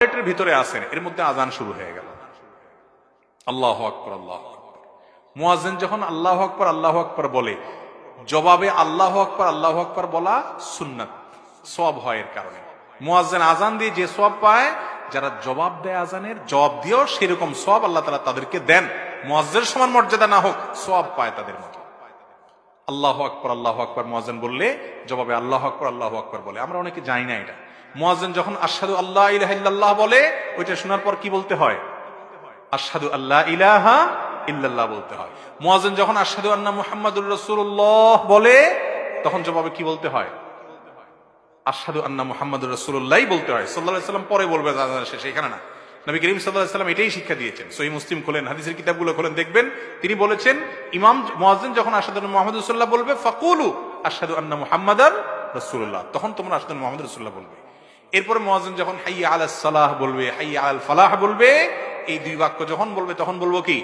টয়লেটের ভিতরে আসেন এর মধ্যে আজান শুরু হয়ে গেল। আল্লাহ আকবর, আল্লাহ মুয়াজ্জিন যখন আল্লাহ আকবর আল্লাহ আকবর বলে, জবাবে আল্লাহ আকবর আল্লাহ আকবর বলা সুন্নাত সব হয় এর কারণে। মুয়াজ্জিন আজান দিয়ে যে সব পায়, যারা জবাব দেয় আজানের জবাব দিয়েও সেরকম সব আল্লাহ তালা তাদেরকে দেন। মুয়াজ্জের সমান মর্যাদা না হোক সব পায় তাদের মতো আল্লাহ আকবর আল্লাহ আকবর, মোয়াজ্জেন বললে, জবাবে আল্লাহ আকবর আল্লাহ আকবর বলে। আমরা অনেকে জানি না এটা। মোয়াজ্জেন যখন আসাদু আল্লাহ ইলাহ বলে, ওইটা শোনার পর কি বলতে হয়? আসাদু আল্লাহ ইলাহা ইল্লাল্লাহ বলতে হয়। মোয়াজ্জেন যখন আসাদু আন্না মুহাম্মাদুর রসুল্লাহ বলে, তখন জবাবে কি বলতে হয়? আসাদু আন্না মুহাম্মাদুর রাসূলুল্লাহ বলতে হয়। সাল্লাম পরে বলবে আজান শেষে এখানে না। নবী করিম সাল্লাম এটাই শিক্ষা দিয়েছেন। সহি মুসলিম খোলেন, হাদিসের কিতাবগুলো খোলেন, দেখবেন তিনি বলেছেন, ইমাম মুয়াজ্জিন যখন আসাদু মুহাম্মদ রাসূলুল্লাহ বলবে, ফাকুলু আসাদু আন্না মুহাম্মাদার রসুল্লাহ তখন তোমরা আসাদু মুহাম্মদ রাসূলুল্লাহ বলবে। এরপরে মুয়াজ্জিন যখন হাইয়া আলাস সালাহ বলবে, হাইয়া আল ফালাহ বলবে, এই দুই বাক্য যখন বলবে, তখন বলব কি?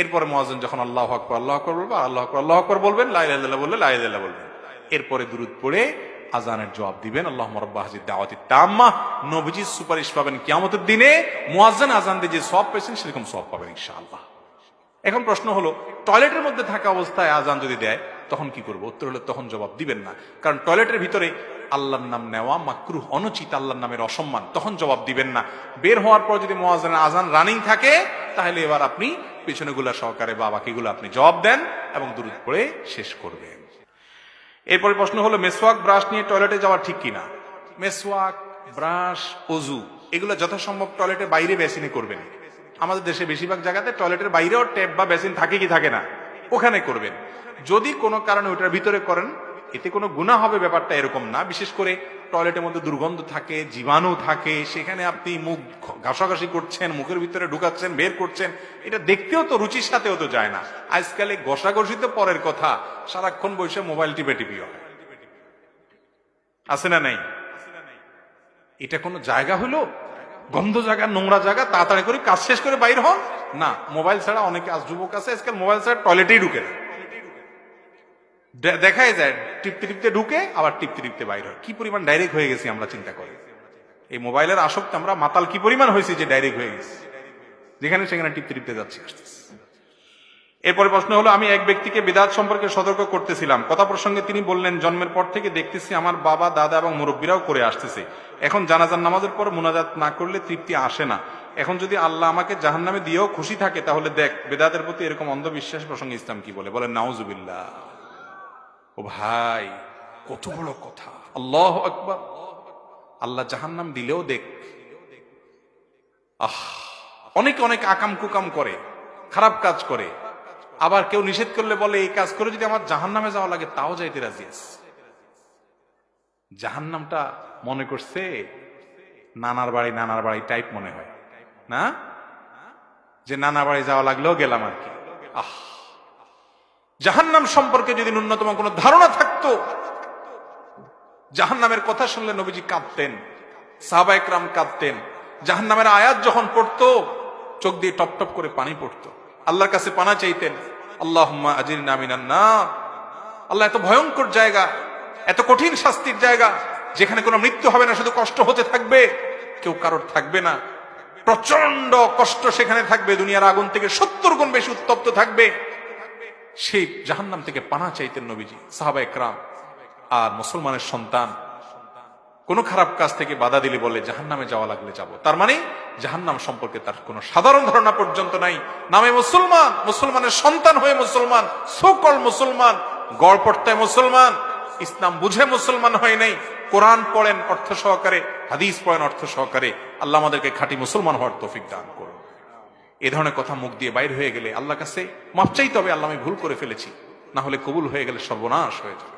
এরপরে মুয়াজ্জিন যখন আল্লাহ আকবার, আল্লাহু আকবার বলবে আর আল্লাহু আকবার, আল্লাহু বলবেন, লা ইলাহা বললে লা ইলাহা বলবেন। এরপরে দুরূদ পড়ে আজানের জবাব দিবেন আল্লাহ মরব্বা হাজির দাওয়াতি তাম্মা। নবীজির সুপারিশ পাবেন কিয়ামতের দিনে, মুয়াজ্জিন আজান দিয়ে যে সব পেয়েছেন, সেরকম সব পাবেন ইনশাআল্লাহ। এখন প্রশ্ন হলো, টয়লেটের মধ্যে থাকা অবস্থায় আজান যদি দেয় তখন কি করব? উত্তর হলো, তখন জবাব দিবেন না। কারণ টয়লেটের ভিতরে আল্লাহর নাম নেওয়া মাকরুহ, অনুচিত আল্লাহর নামের অসম্মান। তখন জবাব দিবেন না। বের হওয়ার পর যদি মোয়াজানের আজান রানিং থাকে, তাহলে এবার আপনি পিছনে গুলা সহকারে বা বাকিগুলো আপনি জবাব দেন এবং দূর পড়ে শেষ করবেন। এরপরে প্রশ্ন হলো, মেসওয়াক ব্রাশ নিয়ে টয়লেটে যাওয়া ঠিক কিনা? মেসওয়াক, ব্রাশ অজু এগুলো যথাসম্ভব টয়লেটের বাইরে বেসিনে করবেন। আমাদের দেশে বেশিরভাগ জায়গাতে টয়লেটের বাইরেও ট্যাপ বা বেসিন থাকে কি থাকে না? ওখানে করবেন। যদি কোনো কারণে ওটার ভিতরে করেন, এতে কোনো গুণা হবে ব্যাপারটা এরকম না। বিশেষ করে টয়লেটের মধ্যে দুর্গন্ধ থাকে, জীবাণু থাকে, সেখানে আপনি মুখ ঘাসাঘাসি করছেন, মুখের ভিতরে ঢুকাচ্ছেন, বের করছেন, এটা দেখতেও তো, রুচির সাথেও তো যায় না। আজকাল ঘষাঘষি তো পরের কথা, সারাক্ষণ বসে মোবাইল টিপে টিপি হয়। আছে না নাই? এটা কোনো জায়গা হলো? গন্ধ জায়গা, নোংরা জায়গা, তাড়াতাড়ি করে কাজ শেষ করে বাইর হন। না, মোবাইল ছাড়া অনেকে আজ যুবক আছে, আজকাল মোবাইল ছাড়া টয়লেটেই ঢুকে না। দেখাই যায়, টিপতে টিপতে ঢুকে, আবার টিপতে টিপতে বাইর হয়। কি পরিমাণ ডাইরেক্ট হয়ে গেছি আমরা চিন্তা করি এই মোবাইলের আসক্তি আমরা, মাতাল কি পরিমাণ হয়েছি যে ডাইরেক্ট হয়ে গেছি? যেখানে সেখানে টিপতে টিপতে যাচ্ছি। এরপরে প্রশ্ন হলো, আমি এক ব্যক্তিকে বিদাত সম্পর্কে সতর্ক করতেছিলাম। কথা প্রসঙ্গে তিনি বললেন, জন্মের পর থেকে দেখতেছি আমার বাবা, দাদা এবং মুরব্বীরাও করে আসতেছে। এখন জানাজার নামাজের পর মোনাজাত না করলে তৃপ্তি আসে না। এখন যদি আল্লাহ আমাকে জাহান নামে দিয়েও খুশি থাকে, তাহলে দেখ, বেদাতের প্রতি এরকম অন্ধবিশ্বাস প্রসঙ্গে ইসলাম কি বলে? বলে নাউজুবিল্লাহ। ও ভাই, কত বড় কথা। আল্লাহ আকবর। আল্লাহ জাহান্নাম দিলেও দেখ। আহ, অনেকে অনেক আকাম কুকাম করে, খারাপ কাজ করে। আবার কেউ নিষেধ করলে বলে, এই কাজ করে যদি আমার জাহান্নামে যাওয়া লাগে, তাও যাইতে রাজি আছে। জাহান্নামটা মনে করছে, নানার বাড়ি নানার বাড়ি টাইপ মনে হয়। না? যে নানা বাড়ি যাওয়া লাগলেও গেলাম আর কি। আহ। জাহান্নাম সম্পর্কে যদি ন্যূনতম কোনো ধারণা থাকতো, জাহান্নামের কথা শুনলে নবীজি কাঁদতেন সাহবাইকরাম কাঁদতেন। জাহান্নামের আয়াত যখন পড়তো, চোখ দিয়ে টপ টপ করে পানি পড়তো। আল্লাহর কাছে পানা চাইতেন আল্লাহ আজির না আল্লাহ এত ভয়ঙ্কর জায়গা, এত কঠিন শাস্তির জায়গা, যেখানে কোনো মৃত্যু হবে না, শুধু কষ্ট হতে থাকবে, কেউ কারোর থাকবে না। প্রচণ্ড কষ্ট সেখানে থাকবে, দুনিয়ার আগুন থেকে সত্তর গুণ বেশি উত্তপ্ত থাকবে। সেই জাহান্নাম থেকে পানা চাইতেন নবীজি, সাহাবা একরাম আর মুসলমানের সন্তান। কোনো খারাপ কাজ থেকে বাধা দিলে বলে, জাহান্নামে যাওয়া লাগলে যাব। তার মানে জাহান্নাম সম্পর্কে তার কোনো সাধারণ ধারণা পর্যন্ত নাই। নামে মুসলমান, মুসলমানের সন্তান হয়ে মুসলমান সকল মুসলমান গড় পড়তায় মুসলমান, ইসলাম বুঝে মুসলমান হয় নাই। কোরআন পড়েন অর্থ সহকারে, হাদিস পড়েন অর্থ সহকারে, আল্লাহ আমাদেরকে খাঁটি মুসলমান হওয়ার তফিক দান করুন। এ ধরনের কথা মুখ দিয়ে বাইর হয়ে গেলে আল্লাহ কাছে মাপ চাইতে হবে, আল্লাহ আমি ভুল করে ফেলেছি, না হলে কবুল হয়ে গেলে সর্বনাশ হয়ে যাবে।